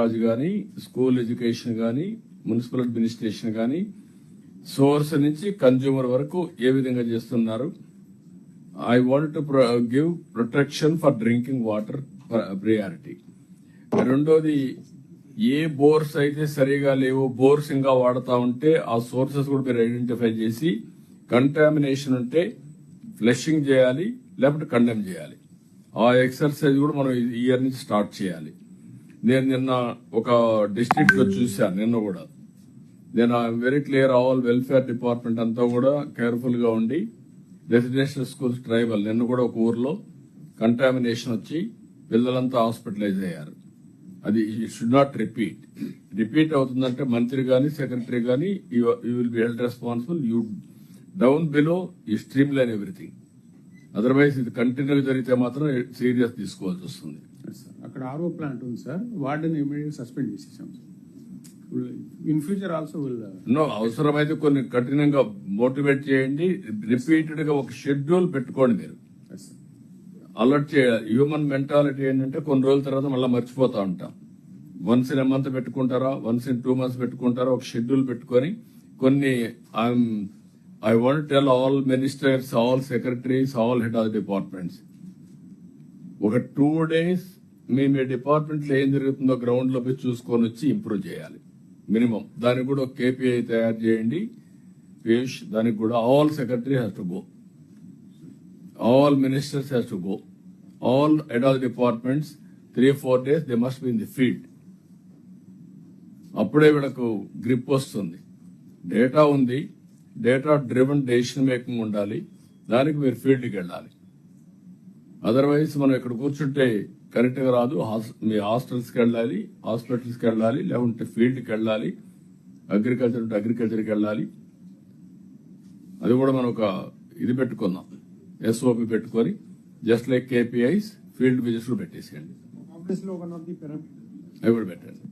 రాజు కానీ school education కానీ municipal administration కానీ సోర్స్ నుంచి కన్జ్యూమర్ వరకు ఏ విధంగా చేస్తున్నారు? I want to give protection for drinking water priority. రెండోది ఏ బోర్స్ అయితే సరిగా లేవో బోర్స్ ఇంకా వాడతా ఉంటే ఆ సోర్సెస్ కూడా మీరు ఐడెంటిఫై చేసి కంటామినేషన్ ఉంటే ఫ్లషింగ్ చేయాలి లేకపోతే కండెమ్ చేయాలి. ఆ ఎక్సర్సైజ్ కూడా మనం ఇయర్ నుంచి స్టార్ట్ చేయాలి. నేను నిన్న ఒక డిస్ట్రిక్ట్లో చూశాను నిన్న కూడా. నేను I'm very clear all welfare department అంతా కూడా కేర్ఫుల్గా ఉండి రెసిడెన్షియల్ స్కూల్స్ ట్రైబల్ నిన్న కూడా ఒక ఊర్లో కంటామినేషన్ వచ్చి పిల్లలంతా హాస్పిటలైజ్ అయ్యారు. అది షుడ్ నాట్ రిపీట్ రిపీట్ అవుతుందంటే మంత్రి గాని సెక్రటరీ గాని you will be held responsible you down below ఈ స్ట్రీమ్ లైన్ ఎవ్రీథింగ్ అదర్వైజ్ ఇది కంటిన్యూ జరిగితే మాత్రం సీరియస్ తీసుకోవాల్సి వస్తుంది. Sir. అక్కడ ఆర్ఓ ప్లాంట్ ఉంది సార్. వాటిని ఇమీడియట్ సస్పెండ్ చేసేసాం sir. In future also will no అవసరమైతే కొన్ని కఠినంగా మోటివేట్ చేయండి. రిపీటెడ్గా ఒక షెడ్యూల్ పెట్టుకోండి మీరు. అలర్ట్ చేయాలి హ్యూమన్ మెంటాలిటీ ఏంటంటే కొన్ని రోజుల తర్వాత మళ్ళీ మర్చిపోతా ఉంటాం. వన్స్ ఇన్ మంత్ పెట్టుకుంటారా? వన్స్ ఇన్ టూ మంత్స్ పెట్టుకుంటారా? ఒక షెడ్యూల్ పెట్టుకొని కొన్ని I want tell all ministers all secretaries all head of departments ఒక టూ డేస్ మీ మీ డిపార్ట్మెంట్లో ఏం జరుగుతుందో గ్రౌండ్లో పోయి చూసుకొని వచ్చి ఇంప్రూవ్ చేయాలి. మినిమం దానికి కూడా ఒక కేపీఐ తయారు చేయండి. పీయూష్ దానికి కూడా all secretary has to go all ministers has to go all head departments three four days they must be in the field అప్పుడే వీళ్ళకు గ్రిప్ వస్తుంది. డేటా ఉంది. డేటా డ్రివెన్ డెసిషన్ మేకింగ్ ఉండాలి. దానికి మీరు ఫీల్డ్కి వెళ్ళాలి. అదర్వైజ్ మనం ఇక్కడ కూర్చుంటే కరెక్ట్గా రాదు. మీ హాస్టల్స్కి వెళ్ళాలి హాస్పిటల్స్కి వెళ్ళాలి లేకుంటే ఫీల్డ్కి వెళ్ళాలి అగ్రికల్చర్ ఉంటే అగ్రికల్చర్కి వెళ్ళాలి. అది కూడా మనం ఒక ఇది పెట్టుకుందాం. ఎస్ఓపి పెట్టుకొని just like KPIs field visits పెట్టేసేయండి. అవి కూడా పెట్టండి.